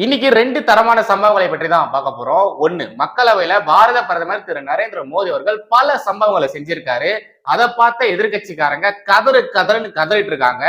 இன்னைக்கு ரெண்டு தரமான சம்பவங்களை பற்றி தான் பார்க்க போறோம். ஒண்ணு மக்களவையில பாரத பிரதமர் திரு நரேந்திர மோடி அவர்கள் பல சம்பவங்களை செஞ்சிருக்காரு. அதை பார்த்த எதிர்கட்சிக்காரங்க கதறு கதறுன்னு கதறிட்டு இருக்காங்க.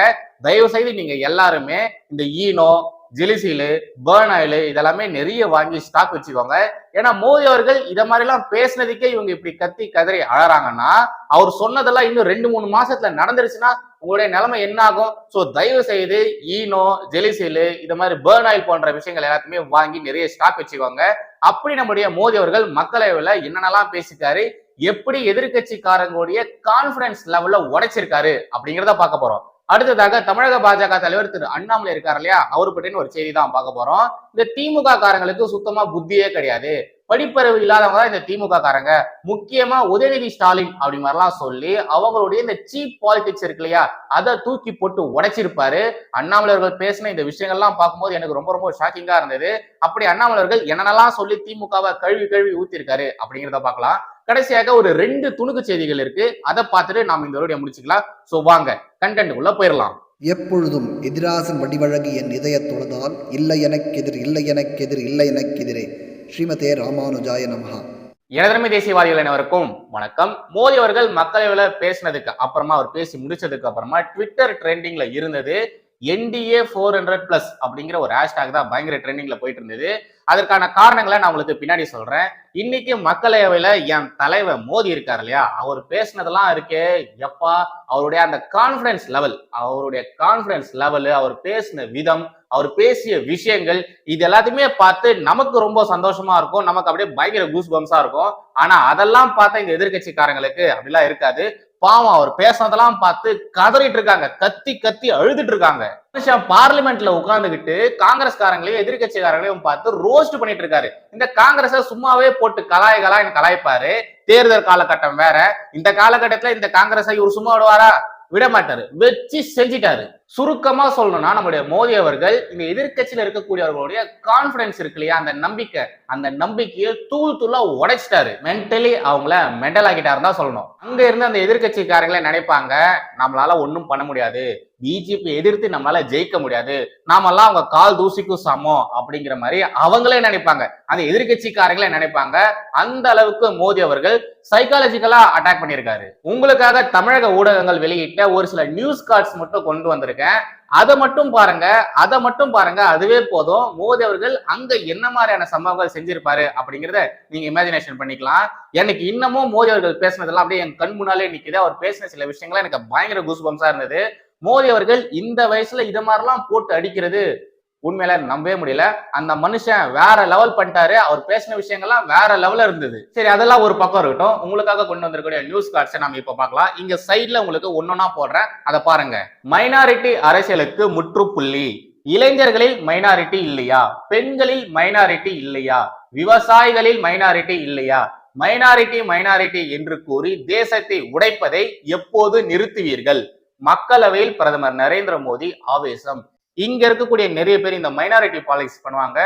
தயவு செய்து நீங்க எல்லாருமே இந்த ஈனோ ஜெலிசீலு பேர்ன் ஆயில் இதெல்லாமே நிறைய வாங்கி ஸ்டாக் வச்சுக்கோங்க. ஏன்னா மோடி அவர்கள் இதை மாதிரிலாம் பேசினதுக்கே இவங்க இப்படி கத்தி கதறி அழறாங்கன்னா அவர் சொன்னதெல்லாம் இன்னும் ரெண்டு மூணு மாசத்துல நடந்துருச்சுன்னா உங்களுடைய நிலைமை என்ன ஆகும் ஸோ தயவு செய்து ஈனோ ஜெலிசிலு இது மாதிரி பேர்ன் ஆயில் போன்ற விஷயங்கள் எல்லாத்தையுமே வாங்கி நிறைய ஸ்டாக் வச்சுக்கோங்க. அப்படி நம்முடைய மோடி அவர்கள் மக்களவையில் என்னென்னலாம் பேசிட்டாரு? எப்படி எதிர்கட்சிக்காரங்களுடைய கான்பிடன்ஸ் லெவல்ல உடைச்சிருக்காரு? அப்படிங்கிறத பார்க்க போறோம். அடுத்ததாக தமிழக பாஜக தலைவர் திரு அண்ணாமலை இருக்கார் இல்லையா? அவரு பற்றின ஒரு செய்தி தான் பார்க்க போறோம். இந்த திமுக காரங்களுக்கு சுத்தமா புத்தியே கிடையாது. படிப்பறிவு இல்லாதவங்க தான் இந்த திமுக காரங்க. முக்கியமா உதயநிதி ஸ்டாலின் அப்படி மாதிரிலாம் சொல்லி அவங்களுடைய இந்த சீப் பாலிடிக்ஸ் இருக்கு இல்லையா அதை தூக்கி போட்டு உடைச்சிருப்பாரு. அண்ணாமலர்கள் பேசின இந்த விஷயங்கள்லாம் பார்க்கும்போது எனக்கு ரொம்ப ரொம்ப ஷாக்கிங்கா இருந்தது. அப்படி அண்ணாமலர்கள் என்னென்னலாம் சொல்லி திமுகவை கழுவி கழுவி ஊத்திருக்காரு அப்படிங்கிறத பார்க்கலாம். கடைசியாக ஒரு ரெண்டு துணுக்கு செய்திகள் இருக்கு. அதை பார்த்துட்டு நாம் இந்த வீடியோ முடிச்சுக்கலாம். ஸோ வாங்க கண்டென்ட்டுக்குள்ள போயிடலாம். எப்பொழுதும் எதிராசன் வடிவழகு என் இதய தொழுதால் இல்லை எனக்கெதிர் இல்லை எனக்கெதிர் இல்லை எனக்கெதிரே ஸ்ரீமதே ராமானுஜாய நமஹா. எனதரமை தேசியவாதிகள் அனைவருக்கும் வணக்கம். மோடி அவர்கள் மக்களவையில் பேசினதுக்கு அப்புறமா அவர் பேசி முடிச்சதுக்கு அப்புறமா ட்விட்டர் ட்ரெண்டிங்ல இருந்தது. என்டிஏ ஃபோர் ஹண்ட்ரட் பிளஸ் அப்படிங்கிற ஒரு ஹேஷ்டாக் தான் பயங்கர ட்ரெண்டிங்ல போயிட்டு இருந்தது. அதற்கான காரணங்களை நான் உங்களுக்கு பின்னாடி சொல்றேன். இன்னைக்கு மக்களவையில என் தலைவர் மோதி இருக்கார் இல்லையா? அவர் பேசினதெல்லாம் இருக்கே. எப்பா அவருடைய அந்த கான்பிடன்ஸ் லெவல் அவருடைய கான்பிடன்ஸ் லெவலு அவர் பேசின விதம் அவர் பேசிய விஷயங்கள் இது எல்லாத்தையுமே பார்த்து நமக்கு ரொம்ப சந்தோஷமா இருக்கும். நமக்கு அப்படியே பயங்கர கூஸ் பம்ஸா இருக்கும். ஆனா அதெல்லாம் பார்த்தா இந்த எதிர்கட்சிக்காரங்களுக்கு அப்படிலாம் இருக்காது. பாவம் அவர் பேசினதெல்லாம் பார்த்து கதறிட்டு இருக்காங்க. கத்தி கத்தி அழுதுட்டு இருக்காங்க. மனுஷன் பார்லிமெண்ட்ல உட்கார்ந்துகிட்டு காங்கிரஸ்காரங்களையும் எதிர்கட்சிக்காரங்களையும் பார்த்து ரோஸ்ட் பண்ணிட்டு இருக்காரு. இந்த காங்கிரஸ சும்மாவே போட்டு கலாய் கலாய்னு கலாய்ப்பாரு. தேர்தல் காலகட்டம் வேற. இந்த காலகட்டத்துல இந்த காங்கிரஸை இவர் சும்மா விடுவாரா? விட மாட்டாரு. வச்சு செஞ்சிட்டாரு. சுருக்கமா சொல்லணும்னா நம்முடைய மோடி அவர்கள் இந்த எதிர்கட்சியில இருக்கக்கூடியவர்களுடைய கான்பிடன்ஸ் இருக்கு இல்லையா? அந்த நம்பிக்கை அந்த நம்பிக்கையை தூள் தூளா உடைச்சிட்டாரு. மென்டலி அவங்கள மென்டல் ஆக்கிட்டாரு தான் சொல்லணும். அங்க இருந்து அந்த எதிர்கட்சிக்காரங்களே நினைப்பாங்க நம்மளால ஒன்றும் பண்ண முடியாது. பிஜேபி எதிர்த்து நம்மளால ஜெயிக்க முடியாது. நாமெல்லாம் அவங்க கால் தூசிக்கும் சமம் அப்படிங்கிற மாதிரி அவங்களே நினைப்பாங்க. அந்த எதிர்கட்சிக்காரங்களே நினைப்பாங்க. அந்த அளவுக்கு மோடி அவர்கள் சைக்காலஜிக்கலா அட்டாக் பண்ணியிருக்காரு. உங்களுக்காக தமிழக ஊடகங்கள் வெளியிட்ட ஒரு சில நியூஸ் கார்ட்ஸ் மட்டும் கொண்டு வந்திருக்கேன். அதை மட்டும் பாருங்க அதை மட்டும் பாருங்க அதுவே போதும். மோதி அவர்கள் அங்க என்ன மாதிரியான சம்பவங்கள் செஞ்சிருப்பாரு அப்படிங்கிறத நீங்க இமேஜினேஷன் பண்ணிக்கலாம். எனக்கு இன்னமும் மோதி அவர்கள் பேசினதெல்லாம் அப்படியே என் கண் முன்னாலே நிக்குது. அவர் பேசின சில விஷயங்கள்லாம் எனக்கு பயங்கர கூஸ்பம்ஸா இருந்தது. மோதி அவர்கள் இந்த வயசுல இதை மாதிரிலாம் போட்டு அடிக்கிறது. உண்மையில நம்பவே முடியல. அந்த மனுஷன் வேற லெவல் பண்ணிட்டாரு. அவர் பேசின விஷயங்கள்லாம் வேற லெவல்ல இருந்தது. சரி அதெல்லாம் ஒரு பக்கம் இருக்கட்டும். உங்களுக்காக கொண்டு வந்திருக்கக்கூடிய நியூஸ் கார்ட்ஸை நம்ம இப்ப பார்க்கலாம். இங்க சைட்ல உங்களுக்கு ஒன்னொன்னா போடுறேன். அதை பாருங்க. மைனாரிட்டி அரசியலுக்கு முற்றுப்புள்ளி. இளைஞர்களில் மைனாரிட்டி இல்லையா? பெண்களில் மைனாரிட்டி இல்லையா? விவசாயிகளில் மைனாரிட்டி இல்லையா? மைனாரிட்டி மைனாரிட்டி என்று கூறி தேசத்தை உடைப்பதை எப்போது நிறுத்துவீர்கள்? மக்களவையில் பிரதமர் நரேந்திர மோடி ஆவேசம். இங்க இருக்கக்கூடிய நிறைய பேர் இந்த மைனாரிட்டி பாலிடிக்ஸ் பண்ணுவாங்க.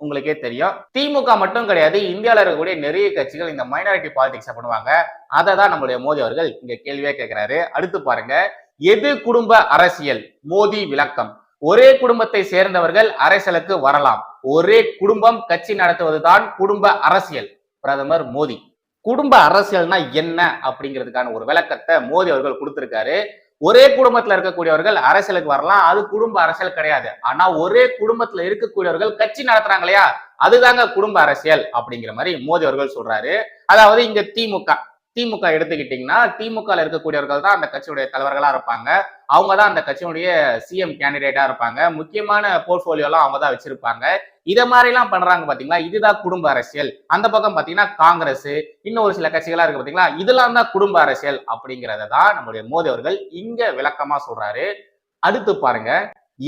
உங்களுக்கே தெரியும். திமுக மட்டும் கிடையாது இந்தியாவில் இருக்கக்கூடிய நிறைய கட்சிகள் இந்த மைனாரிட்டி பாலிடிக்ஸை பண்ணுவாங்க. அதை தான் நம்மளுடைய மோடி அவர்கள் இங்க கேள்வியா கேட்கிறாரு அடுத்து பாருங்க. எது குடும்ப அரசியல் மோடி விளக்கம். ஒரே குடும்பத்தை சேர்ந்தவர்கள் அரசியலுக்கு வரலாம். ஒரே குடும்பம் கட்சி நடத்துவதுதான் குடும்ப அரசியல். பிரதமர் மோடி. குடும்ப அரசியல்னா என்ன அப்படிங்கிறதுக்கான ஒரு விளக்கத்தை மோடி அவர்கள் கொடுத்திருக்காரு. ஒரே குடும்பத்துல இருக்கக்கூடியவர்கள் அரசியலுக்கு வரலாம். அது குடும்ப அரசியல் கிடையாது. ஆனா ஒரே குடும்பத்துல இருக்கக்கூடியவர்கள் கட்சி நடத்துறாங்க இல்லையா அதுதாங்க குடும்ப அரசியல் அப்படிங்கிற மாதிரி மோடி அவர்கள் சொல்றாரு. அதாவது இங்க திமுக. திமுக எடுத்துக்கிட்டீங்கன்னா திமுக இருக்கக்கூடியவர்கள் தான் அந்த கட்சியுடைய தலைவர்களா இருப்பாங்க. அவங்க தான் அந்த கட்சியினுடைய சிஎம் கேண்டிடேட்டா இருப்பாங்க. முக்கியமான போர்ட்போலியோலாம் அவங்க தான் வச்சிருப்பாங்க. இதை மாதிரிலாம் பண்றாங்க பாத்தீங்களா? இதுதான் குடும்ப அரசியல். அந்த பக்கம் பாத்தீங்கன்னா காங்கிரஸ் இன்னும் ஒரு சில கட்சிகளா இருக்கு பாத்தீங்களா? இதெல்லாம் தான் குடும்ப அரசியல் அப்படிங்கிறத தான் நம்முடைய மோடி அவர்கள் இங்க விளக்கமா சொல்றாரு. அடுத்து பாருங்க.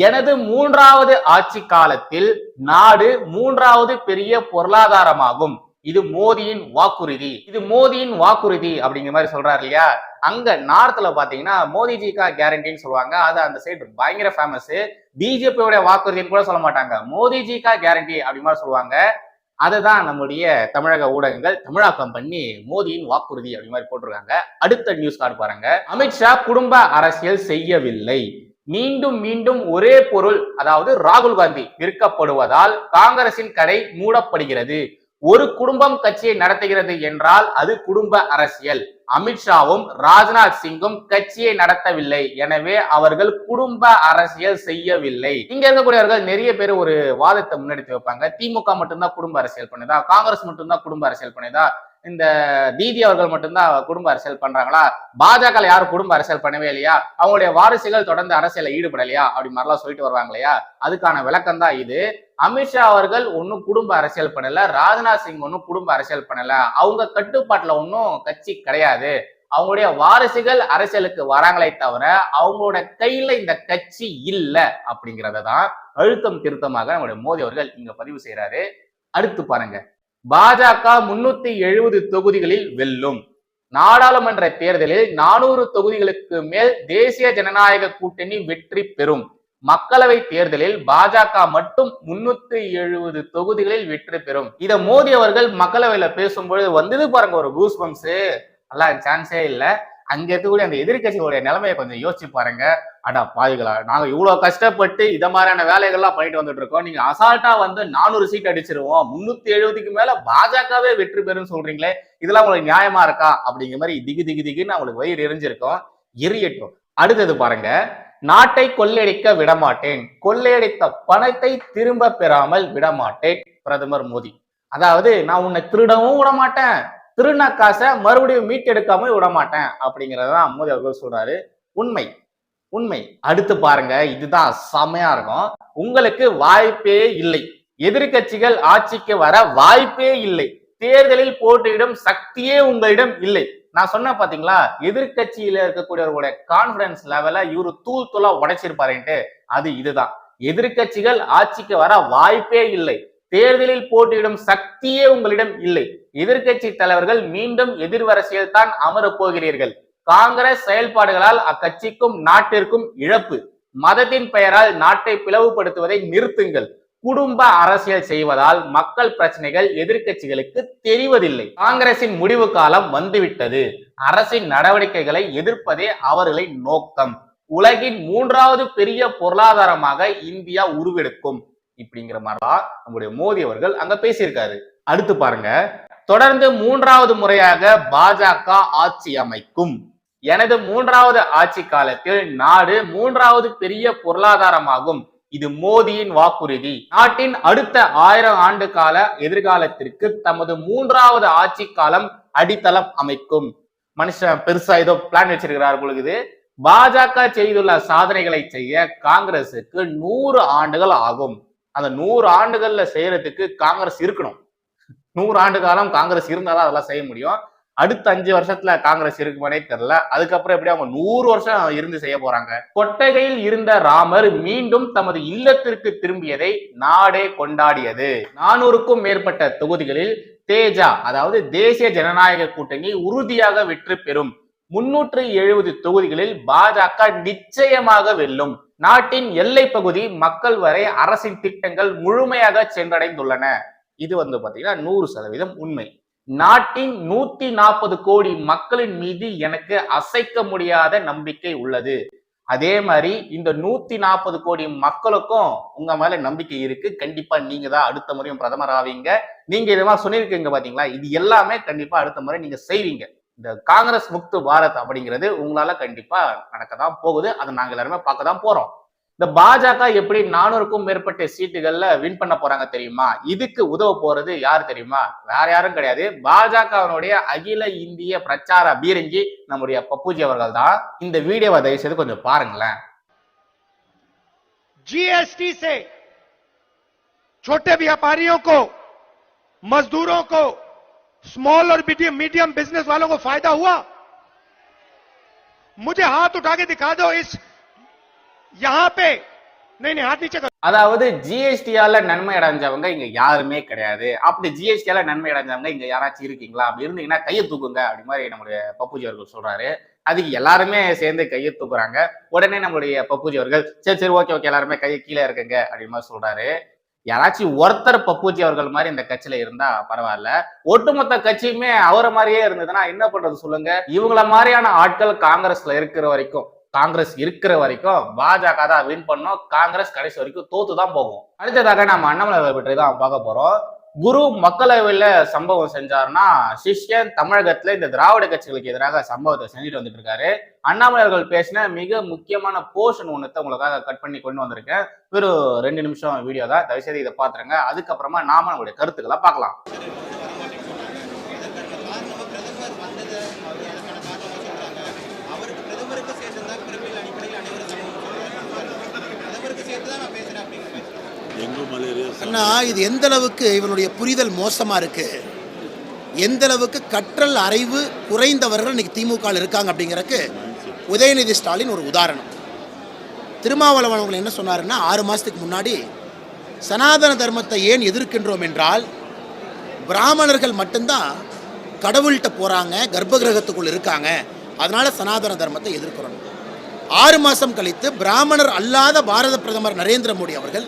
எனது மூன்றாவது ஆட்சி காலத்தில் நாடு மூன்றாவது பெரிய பொருளாதாரமாகும். இது மோடியின் வாக்குறுதி. இது மோடியின் வாக்குறுதி அப்படிங்கிற மாதிரி சொல்றாரு இல்லையா? அங்க நார்த்ல பாத்தீங்கன்னா மோடிஜி கா கேரண்டின்னு சொல்லுவாங்க. அது அந்த சைடு பயங்கர ஃபேமஸ் பிஜேபியோட வாக்குறுதின்னு கூட சொல்ல மாட்டாங்க. மோடிஜி கா கேரண்டி அப்படி மாதிரி சொல்லுவாங்க. அதுதான் நம்முடைய தமிழக ஊடகங்கள் தமிழாக்கம் பண்ணி மோடியின் வாக்குறுதி அப்படி மாதிரி போட்டிருக்காங்க. அடுத்த நியூஸ் கார்டு பாருங்க. அமித்ஷா குடும்ப அரசியல் செய்யவில்லை. மீண்டும் மீண்டும் ஒரே பொருள் அதாவது ராகுல் காந்தி விற்கப்படுவதால் காங்கிரசின் கடை மூடப்படுகிறது. ஒரு குடும்பம் கட்சியை நடத்துகிறது என்றால் அது குடும்ப அரசியல். அமித்ஷாவும் ராஜ்நாத் சிங்கும் கட்சியை நடத்தவில்லை. எனவே அவர்கள் குடும்ப அரசியல் செய்யவில்லை. இங்க இருக்கக்கூடியவர்கள் நிறைய பேர் ஒரு வாதத்தை முன்னெடுத்து வைப்பாங்க. திமுக மட்டும்தான் குடும்ப அரசியல் பண்ணுதா? காங்கிரஸ் மட்டும்தான் குடும்ப அரசியல் பண்ணுதா? இந்த தீதி அவர்கள் மட்டும்தான் குடும்ப அரசியல் பண்றாங்களா? பாஜக யாரும் குடும்ப அரசியல் பண்ணவே இல்லையா? அவங்களுடைய வாரிசுகள் தொடர்ந்து அரசியல ஈடுபடலையா? அப்படி மாதிரிலாம் சொல்லிட்டு வருவாங்க இல்லையா? அதுக்கான விளக்கம் தான் இது. அமித்ஷா அவர்கள் ஒன்னும் குடும்ப அரசியல் பண்ணல. ராஜ்நாத் சிங் ஒன்னும் குடும்ப அரசியல் பண்ணல. அவங்க கட்டுப்பாட்டுல ஒன்னும் கட்சி கிடையாது. அவங்களுடைய வாரிசுகள் அரசியலுக்கு வராங்களே தவிர அவங்களோட கையில இந்த கட்சி இல்ல அப்படிங்கறத தான் அழுத்தம் திருத்தமாக நம்முடைய மோடி அவர்கள் இங்க பதிவு செய்யறாரு அடுத்து பாருங்க. பாஜக முன்னூத்தி எழுபது தொகுதிகளில் வெல்லும். நாடாளுமன்ற தேர்தலில் நானூறு தொகுதிகளுக்கு மேல் தேசிய ஜனநாயக கூட்டணி வெற்றி பெறும். மக்களவை தேர்தலில் பாஜக மட்டும் முன்னூத்தி எழுபது தொகுதிகளில் வெற்றி பெறும். இத மோடி அவர்கள் மக்களவையில பேசும்பொழுது வந்தது பாருங்க ஒரு கூஸ் பம்ப்ஸ் எல்லாம் சான்ஸே இல்ல. அங்க இருக்கக்கூடிய அந்த எதிர்கட்சிகளுடைய நிலைமையை கொஞ்சம் யோசிச்சு பாருங்க. அடா பாவிகளா நாங்கள் இவ்வளோ கஷ்டப்பட்டு இதை மாதிரியான வேலைகள்லாம் பண்ணிட்டு வந்துட்டு இருக்கோம். நீங்க அசால்ட்டா வந்து நானூறு சீட் அடிச்சிருவோம். முன்னூத்தி எழுபதுக்கு மேல பாஜகவே வெற்றி பெறும் சொல்றீங்களே இதெல்லாம் உங்களுக்கு நியாயமா இருக்கா? அப்படிங்கிற மாதிரி திகு திகு திகுன்னு அவங்களுக்கு வயிறு எரிஞ்சிருக்கும் எரியட்டும். அடுத்தது பாருங்க நாட்டை கொள்ளையடிக்க விடமாட்டேன். கொள்ளையடித்த பணத்தை திரும்ப பெறாமல் விடமாட்டேன் பிரதமர் மோடி. அதாவது நான் உன்னை திருடவும் விட மாட்டேன் காசை மறுபடியும் மீட்டெடுக்காம விட மாட்டேன் அப்படிங்கறதான் மோடி அவர்கள் சொல்றாரு. உண்மை. உண்மை. அடுத்து பாருங்க இதுதான் செமையா இருக்கும். உங்களுக்கு வாய்ப்பே இல்லை. எதிர்கட்சிகள் ஆட்சிக்கு வர வாய்ப்பே இல்லை. தேர்தலில் போட்டியிடும் சக்தியே உங்களிடம் இல்லை. நான் சொன்ன பாத்தீங்களா எதிர்க்கட்சியில இருக்கக்கூடியவர்களுடைய கான்பிடன்ஸ் லெவல இவரு தூள் தூளா உடைச்சிருப்பாருன்ட்டு. அது இதுதான். எதிர்க்கட்சிகள் ஆட்சிக்கு வர வாய்ப்பே இல்லை. தேர்தலில் போட்டியிடும் சக்தியே உங்களிடம் இல்லை. எதிர்க்கட்சி தலைவர்கள் மீண்டும் எதிர்வரிசையில் தான் அமரப் போகிறீர்கள். காங்கிரஸ் செயல்பாடுகளால் அக்கட்சிக்கும் நாட்டிற்கும் இழப்பு. மதத்தின் பெயரால் நாட்டை பிளவுபடுத்துவதை நிறுத்துங்கள். குடும்ப அரசியல் செய்வதால் மக்கள் பிரச்சனைகள் எதிர்க்கட்சிகளுக்கு தெரிவதில்லை. காங்கிரசின் முடிவு காலம் வந்துவிட்டது. அரசின் நடவடிக்கைகளை எதிர்ப்பதே அவர்களின் நோக்கம். உலகின் மூன்றாவது பெரிய பொருளாதாரமாக இந்தியா உருவெடுக்கும். இப்படிங்கிற மாதிரிதான் நம்முடைய மோடி அவர்கள் அங்க பேசியிருக்காரு. அடுத்து பாருங்க. தொடர்ந்து மூன்றாவது முறையாக பாஜக ஆட்சி அமைக்கும். எனது மூன்றாவது ஆட்சி காலத்தில் நாடு மூன்றாவது பெரிய பொருளாதாரமாகும். இது மோதியின் வாக்குறுதி. நாட்டின் அடுத்த ஆயிரம் ஆண்டு கால எதிர்காலத்திற்கு தமது மூன்றாவது ஆட்சி காலம் அடித்தளம் அமைக்கும். மனுஷன் பெருசா ஏதோ பிளான் வச்சிருக்கிறார் பொழுது பாஜக செய்துள்ள சாதனைகளை செய்ய காங்கிரசுக்கு நூறு ஆண்டுகள் ஆகும். அந்த நூறு ஆண்டுகள்ல செய்யறதுக்கு காங்கிரஸ் இருக்கணும். நூறு ஆண்டு காலம் காங்கிரஸ் இருந்தாதான் அதெல்லாம் செய்ய முடியும். அடுத்த அஞ்சு வருஷத்துல காங்கிரஸ் இருக்குமானே தெரியல. அதுக்கப்புறம் எப்படி அவங்க நூறு வருஷம் இருந்து செய்ய போறாங்க. கொட்டகையில் இருந்த ராமர் மீண்டும் தமது இல்லத்திற்கு திரும்பியதை நாடே கொண்டாடியது. நானூறுக்கும் மேற்பட்ட தொகுதிகளில் தேஜா அதாவது தேசிய ஜனநாயக கூட்டணி உறுதியாக வெற்றி பெறும். முன்னூற்று எழுபது தொகுதிகளில் பாஜக நிச்சயமாக வெல்லும். நாட்டின் எல்லை பகுதி மக்கள் வரை அரசின் திட்டங்கள் முழுமையாக சென்றடைந்துள்ளன. இது வந்து பாத்தீங்கன்னா நூறு சதவீதம் உண்மை. நாட்டின் நூத்தி நாற்பது கோடி மக்களின் மீது எனக்கு அசைக்க முடியாத நம்பிக்கை உள்ளது. அதே மாதிரி இந்த நூத்தி நாற்பது கோடி மக்களுக்கும் உங்க மேல நம்பிக்கை இருக்கு. கண்டிப்பா நீங்க தான் அடுத்த முறையும் பிரதமர் ஆவீங்க. நீங்க இதெல்லாம் சொல்லியிருக்கீங்க பாத்தீங்களா? இது எல்லாமே கண்டிப்பா அடுத்த முறை நீங்க செய்வீங்க. இந்த காங்கிரஸ் முக்து பாரத் அப்படிங்கிறது உங்களால கண்டிப்பா நடக்க தான் போகுது. அதை நாங்க எல்லாருமே பார்க்க தான் போறோம். இந்த பாஜக எப்படி நானூறுக்கும் மேற்பட்ட சீட்டுகள்ல வின் பண்ண போறாங்க தெரியுமா இதுக்கு உதவ போறது யார் தெரியுமா வேற யாரும் கிடையாது பாஜகவினுடைய அகில இந்திய பிரச்சார பீரங்கி நம்முடைய பப்புஜி அவர்கள் தான் இந்த வீடியோவை தயவு செய்து கொஞ்சம் பாருங்களேன் जीएसटी से छोटे व्यापारियों को मजदूरों को स्मॉल और मीडियम मीडियम बिजनेस वालों को फायदा हुआ मुझे हाथ उठा के दिखा दो इस यहां पे नहीं नहीं हाथ नीचे करो அதாவது ஜிஎஸ்டியால நன்மை அடைஞ்சவங்க இங்க யாருமே கிடையாது அப்படி ஜிஎஸ்டியால நன்மை அடைஞ்சவங்க இங்க யாராச்சும் இருக்கீங்களா அப்படி இருந்தீங்கன்னா கையை தூக்குங்க அப்படி மாதிரி நம்முடைய பப்புஜி அவர்கள் சொல்றாரு அதுக்கு எல்லாருமே சேர்ந்து கையை தூக்குறாங்க உடனே நம்மளுடைய பப்புஜி அவர்கள் சரி சரி ஓகே ஓகே எல்லாருமே கையை கீழே இருக்குங்க அப்படி மாதிரி சொல்றாரு யாராச்சும் ஒருத்தர் பப்புஜி அவர்கள் மாதிரி இந்த கட்சியில இருந்தா பரவாயில்ல ஒட்டுமொத்த கட்சியுமே அவரை மாதிரியே இருந்ததுன்னா என்ன பண்றது சொல்லுங்க இவங்கள மாதிரியான ஆட்கள் காங்கிரஸ்ல இருக்கிற வரைக்கும் காங்கிரஸ் இருக்கிற வரைக்கும் பாஜக தான் வின் பண்ணும். காங்கிரஸ் கடைசி வரைக்கும் தோத்து தான் போகும். அடுத்ததாக நம்ம அண்ணாமலை பற்றி தான் பார்க்க போறோம். குரு மக்களவையில் சம்பவம் செஞ்சாருன்னா சிஷ்யன் தமிழகத்துல இந்த திராவிட கட்சிகளுக்கு எதிராக சம்பவத்தை செஞ்சுட்டு வந்துட்டு இருக்காரு. அண்ணாமலை அவர்கள் பேசின மிக முக்கியமான போர்ஷன் ஒன்றத்தை உங்களுக்காக கட் பண்ணி கொண்டு வந்திருக்கேன். வெறும் ரெண்டு நிமிஷம் வீடியோ தான். தயவுசெய்து இதை பாத்துருங்க அதுக்கப்புறமா நாம நம்மளுடைய கருத்துக்களை பார்க்கலாம் அவருக்கு பிரதமருக்கு சேர்த்து தான் பிறப்பில் அடிப்படையில் அனைவரும் சமம் பிரதமருக்கு சேர்த்து தான் நான் பேசுறேன் அப்படிங்கிற டெங்கு மலேரியா அண்ணா இது எந்த அளவுக்கு இவனுடைய புரிதல் மோசமா இருக்கு? எந்த அளவுக்கு கற்றல் அறிவு குறைந்தவர்கள் இன்னைக்கு திமுக இருக்காங்க அப்படிங்கறதுக்கு உதயநிதி ஸ்டாலின் ஒரு உதாரணம். திருமாவளவன் என்ன சொன்னாருன்னா ஆறு மாசத்துக்கு முன்னாடி சனாதன தர்மத்தை ஏன் எதிர்க்கின்றோம் என்றால் பிராமணர்கள் மட்டும்தான் கடவுள்கிட்ட போறாங்க கர்ப்ப கிரகத்துக்குள் இருக்காங்க. அதனால சனாதன தர்மத்தை எதிர்க்கிறோம். ஆறு மாசம் கழித்து பிராமணர் அல்லாத பாரத பிரதமர் நரேந்திர மோடி அவர்கள்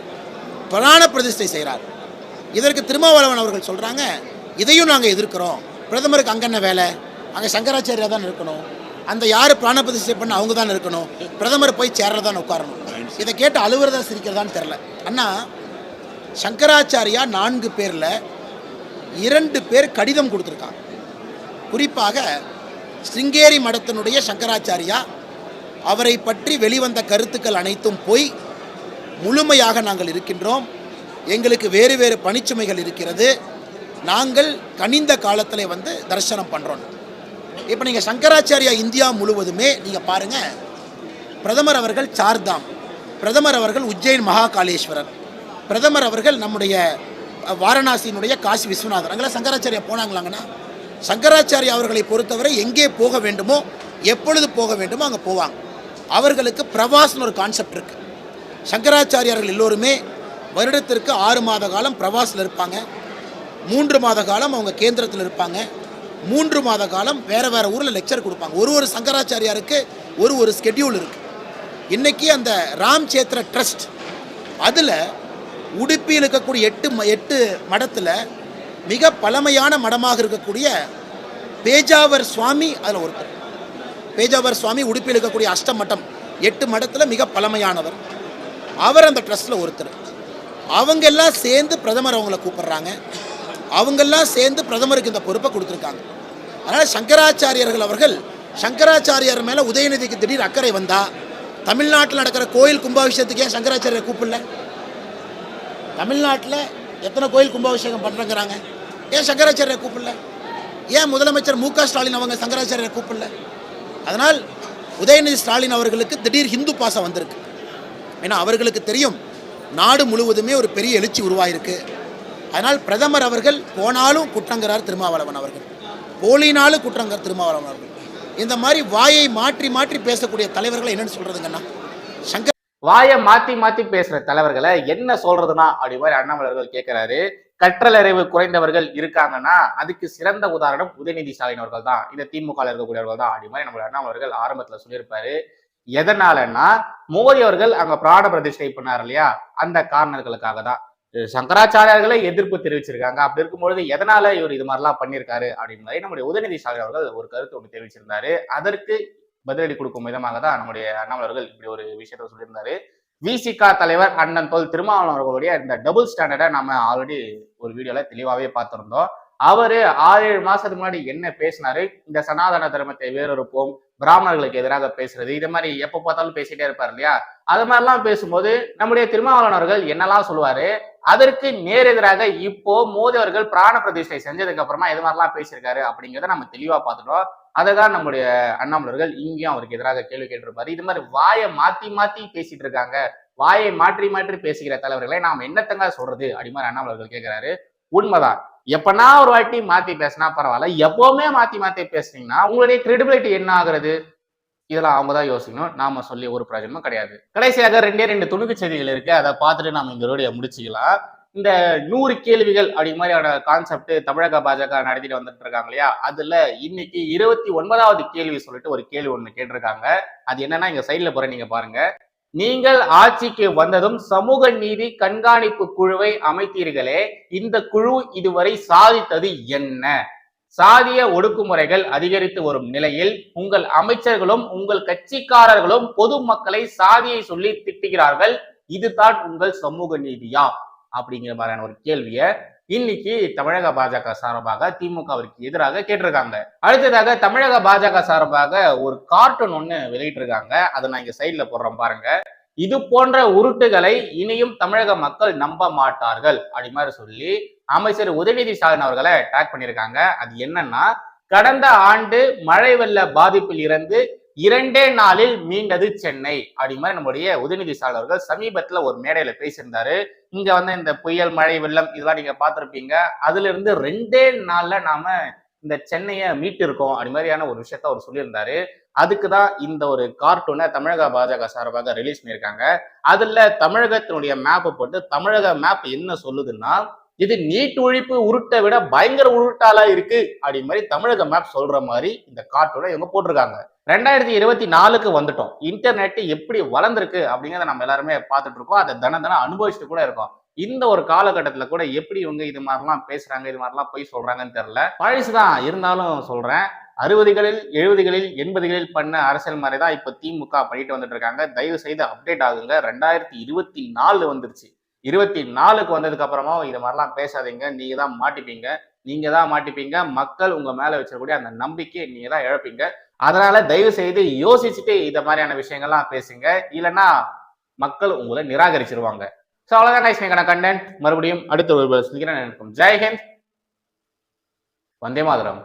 பிராண பிரதிஷ்டை செய்கிறார். இதற்கு திருமாவளவன் அவர்கள் சொல்கிறாங்க இதையும் நாங்கள் எதிர்க்கிறோம். பிரதமருக்கு அங்கே என்ன வேலை அங்கே சங்கராச்சாரியா தான் இருக்கணும். அந்த யார் பிராண பிரதிஷ்டை பண்ண அவங்க தான் இருக்கணும். பிரதமர் போய் சேர்றதான் உட்காரணும். இதை கேட்டு அழுவுறதா சிரிக்கிறதான்னு தெரில அண்ணா சங்கராச்சாரியா நான்கு பேரில் இரண்டு பேர் கடிதம் கொடுத்துருக்காங்க. குறிப்பாக சிங்கேரி மடத்தினுடைய சங்கராச்சாரியா அவரை பற்றி வெளிவந்த கருத்துக்கள் அனைத்தும் போய் முழுமையாக நாங்கள் இருக்கின்றோம். எங்களுக்கு வேறு வேறு பணிச்சுமைகள் இருக்கிறது. நாங்கள் கனிந்த காலத்தில் வந்து தரிசனம் பண்ணுறோம் இப்போ நீங்கள் சங்கராச்சாரியா இந்தியா முழுவதுமே நீங்கள் பாருங்கள் பிரதமர் அவர்கள் சார்தாம். பிரதமர் அவர்கள் உஜ்ஜைன் மகாகாளேஸ்வரர். பிரதமர் அவர்கள் நம்முடைய வாரணாசியினுடைய காசி விஸ்வநாதர். அங்கெல்லாம் சங்கராச்சாரியா போனாங்களாங்கன்னா சங்கராச்சாரியா அவர்களை பொறுத்தவரை எங்கே போக வேண்டுமோ எப்பொழுது போக வேண்டுமோ அங்கே போவாங்க. அவர்களுக்கு பிரவாஸ்னு ஒரு கான்செப்ட் இருக்குது சங்கராச்சாரியார்கள் எல்லோருமே வருடத்திற்கு ஆறு மாத காலம் பிரவாசில் இருப்பாங்க. மூன்று மாத காலம் அவங்க கேந்திரத்தில் இருப்பாங்க. மூன்று மாத காலம் வேறு வேறு ஊரில் லெக்சர் கொடுப்பாங்க. ஒரு ஒரு சங்கராச்சாரியாருக்கு ஒரு ஒரு ஸ்கெட்யூல் இருக்குது இன்றைக்கி அந்த ராம் சேத்ர ட்ரஸ்ட் அதில் உடுப்பியில் இருக்கக்கூடிய எட்டு ம- எட்டு மடத்தில் மிக பழமையான மடமாக இருக்கக்கூடிய பேஜாவர் சுவாமி அதில் ஒருத்தர். பேஜாவர் சுவாமி உடுப்பியில் இருக்கக்கூடிய அஷ்டமட்டம் எட்டு மடத்தில் மிக பழமையானவர். அவர் அந்த ட்ரஸ்ட்டில் ஒருத்தர். அவங்க எல்லாம் சேர்ந்து பிரதமர் அவங்கள கூப்பிடுறாங்க. அவங்கெல்லாம் சேர்ந்து பிரதமருக்கு இந்த பொறுப்பை கொடுத்துருக்காங்க. அதனால் சங்கராச்சாரியர்கள் அவர்கள் சங்கராச்சாரியார் மேலே உதயநிதிக்கு திடீர் அக்கறை வந்தால் தமிழ்நாட்டில் நடக்கிற கோயில் கும்பாபிஷேகத்துக்கு ஏன் சங்கராச்சாரியரை கூப்பிடல? தமிழ்நாட்டில் எத்தனை கோயில் கும்பாபிஷேகம் பண்ணுறங்கிறாங்க ஏன் சங்கராச்சாரியரை கூப்பிடல? ஏன் முதலமைச்சர் மு ஸ்டாலின் அவங்க சங்கராச்சாரியரை கூப்பிடல? அதனால் உதயநிதி ஸ்டாலின் அவர்களுக்கு திடீர் ஹிந்து பாசம் வந்திருக்கு. ஏன்னா அவர்களுக்கு தெரியும் நாடு முழுவதுமே ஒரு பெரிய எழுச்சி உருவாயிருக்கு. அதனால் பிரதமர் அவர்கள் போனாலும் குற்றங்கிறார் திருமாவளவன் அவர்கள். போலினாலும் குற்றங்கிறார் திருமாவளவன் அவர்கள். இந்த மாதிரி வாயை மாற்றி மாற்றி பேசக்கூடிய தலைவர்களை என்னன்னு சொல்றதுங்கண்ணா? சங்கர் வாயை மாத்தி மாத்தி பேசுற தலைவர்களை என்ன சொல்றதுன்னா அப்படி மாதிரி அண்ணாமலர்கள் கேட்கிறாரு கற்றலறிவு குறைந்தவர்கள் இருக்காங்கன்னா அதுக்கு சிறந்த உதாரணம் உதயநிதி ஸ்டாலின் அவர்கள் தான் இந்த திமுக இருக்கக்கூடியவர்கள் தான் அப்படி மாதிரி நம்மளோட அண்ணாமலர்கள் ஆரம்பத்துல சொல்லியிருப்பாரு. எதனாலன்னா மோடி அவர்கள் அங்க பிராண பிரதிஷ்டை பண்ணார் இல்லையா? அந்த காரணங்களுக்காக தான். சங்கராச்சாரியர்களே எதிர்ப்பு தெரிவிச்சிருக்காங்க. அப்படி இருக்கும்பொழுது எதனால இவர் இது மாதிரிலாம் பண்ணியிருக்காரு அப்படின்னு மாதிரி நம்முடைய உதயநிதி ஸ்டாலின் அவர்கள் ஒரு கருத்து ஒன்று தெரிவிச்சிருந்தாரு. அதற்கு பதிலடி கொடுக்கும் விதமாக தான் நம்முடைய அண்ணாமலர்கள் இப்படி ஒரு விஷயத்த சொல்லியிருந்தாரு. விசிகா தலைவர் அண்ணன் தொல் திருமாவளவன் அவர்களுடைய இந்த டபுள் ஸ்டாண்டர்டை நம்ம ஆல்ரெடி ஒரு வீடியோல தெளிவாகவே பார்த்துருந்தோம். அவரு ஆறு ஏழு மாசத்துக்கு முன்னாடி என்ன பேசினாரு? இந்த சனாதன தர்மத்தை வேறொருப்போம் பிராமணர்களுக்கு எதிராக பேசுறது. இது மாதிரி எப்ப பார்த்தாலும் பேசிட்டே இருப்பார் இல்லையா? அது மாதிரிலாம் பேசும்போது நம்முடைய திருமாவளவன் அவர்கள் என்னெல்லாம் சொல்லுவாரு? அதற்கு நேரெதிராக இப்போ மோடி அவர்கள் பிராண பிரதிஷ்டை செஞ்சதுக்கு அப்புறமா எது மாதிரிலாம் பேசியிருக்காரு அப்படிங்கிறத நம்ம தெளிவா பார்த்துட்டோம். அதை தான் நம்முடைய அண்ணாமலர்கள் இங்கேயும் அவருக்கு எதிராக கேள்வி கேட்டிருப்பாரு. இது மாதிரி வாயை மாத்தி மாத்தி பேசிட்டு இருக்காங்க. வாயை மாற்றி மாற்றி பேசுகிற தலைவர்களை நாம் என்னத்தங்க சொல்றது? அப்படி மாதிரி அண்ணாமலர்கள் கேட்கிறாரு உண்மைதான். எப்பனா ஒரு வாட்டி மாத்தி பேசினா பரவாயில்ல. எப்பவுமே மாத்தி மாத்தி பேசுனீங்கன்னா உங்களுடைய கிரெடிபிலிட்டி என்ன ஆகுறது? இதெல்லாம் அவங்க தான் யோசிக்கணும். நாம சொல்லி ஒரு பிரயோஜனமும் கிடையாது. கடைசியாக ரெண்டே ரெண்டு துணுக்கு செய்திகள் இருக்கு. அதை பார்த்துட்டு நாம இந்த முடிச்சுக்கலாம். இந்த நூறு கேள்விகள் அப்படி மாதிரியான கான்செப்ட் தமிழக பாஜக நடத்திட்டு வந்துட்டு இருக்காங்க இல்லையா? அதுல இன்னைக்கு இருபத்தி ஒன்பதாவது கேள்வி சொல்லிட்டு ஒரு கேள்வி ஒண்ணு கேட்டிருக்காங்க. அது என்னன்னா இங்க சைட்ல போற நீங்க பாருங்க. நீங்கள் ஆட்சிக்கு வந்ததும் சமூக நீதி கண்காணிப்பு குழுவை அமைத்தீர்களே இந்த குழு இதுவரை சாதித்தது என்ன? சாதிய ஒடுக்குமுறைகள் அதிகரித்து வரும் நிலையில் உங்கள் அமைச்சர்களும் உங்கள் கட்சிக்காரர்களும் பொதுமக்களை சாதியை சொல்லி திட்டுகிறார்கள். இதுதான் உங்கள் சமூக நீதியா? அப்படிங்கிற மாதிரியான ஒரு கேள்வியை இன்னைக்கு தமிழக பாஜக சார்பாக திமுகவிற்கு எதிராக கேட்டிருக்காங்க. அடுத்ததாக தமிழக பாஜக சார்பாக ஒரு கார்ட்டூன் ஒன்று வெளியிட்டிருக்காங்க. அதை நான் இங்க சைட்ல போடுறேன் பாருங்க. இது போன்ற உருட்டுகளை இனியும் தமிழக மக்கள் நம்ப மாட்டார்கள் அப்படி மாதிரி சொல்லி அமைச்சர் உதயநிதி ஸ்டாலின் அவர்களை டேக் பண்ணியிருக்காங்க. அது என்னன்னா கடந்த ஆண்டு மழை வெள்ள பாதிப்பில் இருந்து இரண்டே நாளில் மீண்டது சென்னை. அப்படிங்கிற மாதிரி நம்முடைய உதயநிதி ஸ்டாலின் அவர்கள் சமீபத்துல ஒரு மேடையில பேசியிருந்தாரு. இங்க வந்து இந்த புயல் மழை வெள்ளம் இதெல்லாம் நீங்க பார்த்துருப்பீங்க. அதுல இருந்து ரெண்டே நாள்ல நாம இந்த சென்னையை மீட்டிருக்கோம் அப்படி மாதிரியான ஒரு விஷயத்த அவர் சொல்லியிருந்தாரு. அதுக்கு தான் இந்த ஒரு கார்ட்டூனை தமிழக பாஜக சார்பாக ரிலீஸ் பண்ணியிருக்காங்க. அதுல தமிழகத்தினுடைய மேப்பை போட்டு தமிழக மேப் என்ன சொல்லுதுன்னா இது நீட் ஒழிப்பு உருட்டை விட பயங்கர உருட்டாலா இருக்கு அப்படி மாதிரி தமிழக மேப் சொல்ற மாதிரி இந்த கார்ட்டூனை இவங்க போட்டிருக்காங்க. ரெண்டாயிரத்தி இருபத்தி நாலுக்கு வந்துட்டோம். இன்டர்நெட் எப்படி வளர்ந்துருக்கு அப்படிங்கிறத நம்ம எல்லாருமே பார்த்துட்டு இருக்கோம். அதை தன தன அனுபவிச்சுட்டு கூட இருக்கோம். இந்த ஒரு காலகட்டத்துல கூட எப்படி இவங்க இது மாதிரிலாம் பேசுறாங்க இது மாதிரிலாம் போய் சொல்றாங்கன்னு தெரியல. பழசுதான் இருந்தாலும் சொல்றேன். அறுபதுகளில் எழுபதுகளில் எண்பதுகளில் பண்ண அரசியல் மாதிரி தான் இப்போ திமுக பண்ணிட்டு வந்துட்டு இருக்காங்க. தயவு செய்து அப்டேட் ஆகுங்க. ரெண்டாயிரத்தி இருபத்தி நாலு வந்துருச்சு. இருபத்தி நாலுக்கு வந்ததுக்கு அப்புறமா இது மாதிரிலாம் பேசாதீங்க. நீங்க தான் மாட்டிப்பீங்க. நீங்க தான் மாட்டிப்பீங்க. மக்கள் உங்க மேல வச்சிருக்கூடிய அந்த நம்பிக்கையை நீங்க தான் இழப்பீங்க. அதனால தயவு செய்து யோசிச்சுட்டு இந்த மாதிரியான விஷயங்கள்லாம் பேசுங்க. இல்லைன்னா மக்கள் உங்களை நிராகரிச்சிருவாங்க. ஸோ அவ்வளோதான் நைஸ் மேக்கான கண்டென்ட் மறுபடியும் அடுத்த ஒரு சந்திக்கிறேன். ஜெய்ஹிந்த் வந்தே மாதரம்.